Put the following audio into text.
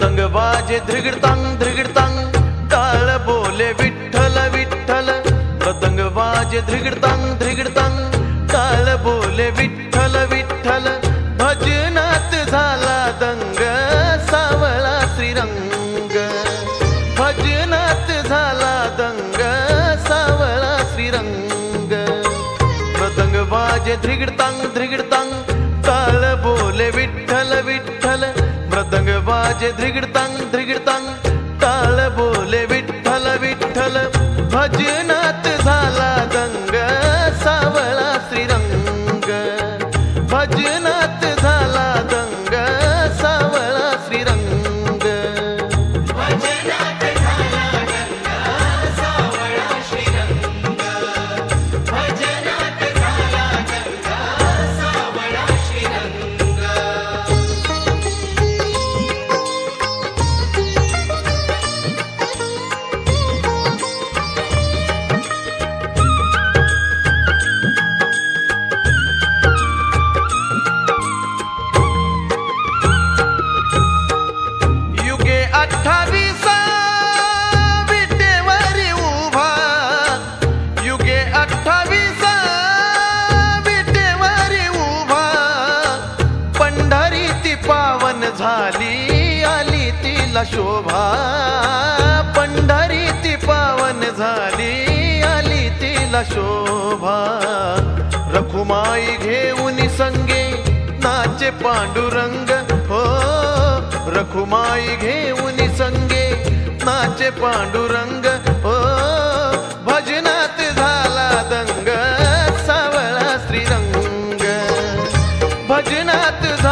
वाजे ध्रिगडतांग ध्रिगडतांग टाळ बोले विठ्ठल विठ्ठल. पतंग वाजे ध्रिगडतांग ध्रिगडतांग टाळ बोले विठ्ठल विठ्ठल. भजनात झाला दंग सावळा श्रीरंग. भजनात झाला दंग सावळा श्रीरंग. पतंग वाजे ध्रिगडतांग ध्रिगडतांग भजे वाजे ध्रिगडतांग ध्रिगडतांग टाळ बोले विठ्ठल विठ्ठल भजनात झाला दंग सावळा श्रीरंग. भजनात झाला अठ्ठावीस विटेवरी उभा. युगे अठ्ठावीसा विटेवरी उभा. पंढरी ती पावन झाली आली तिला शोभा. पंढरी ती पावन झाली आली तिला शोभा. रखुमाई घेऊन संगे नाचे पांडुरंग. रखुमाई घेऊन संगे नाचे पांडुरंग ओ भजनात झाला दंग सावळा श्रीरंग. भजनात झाला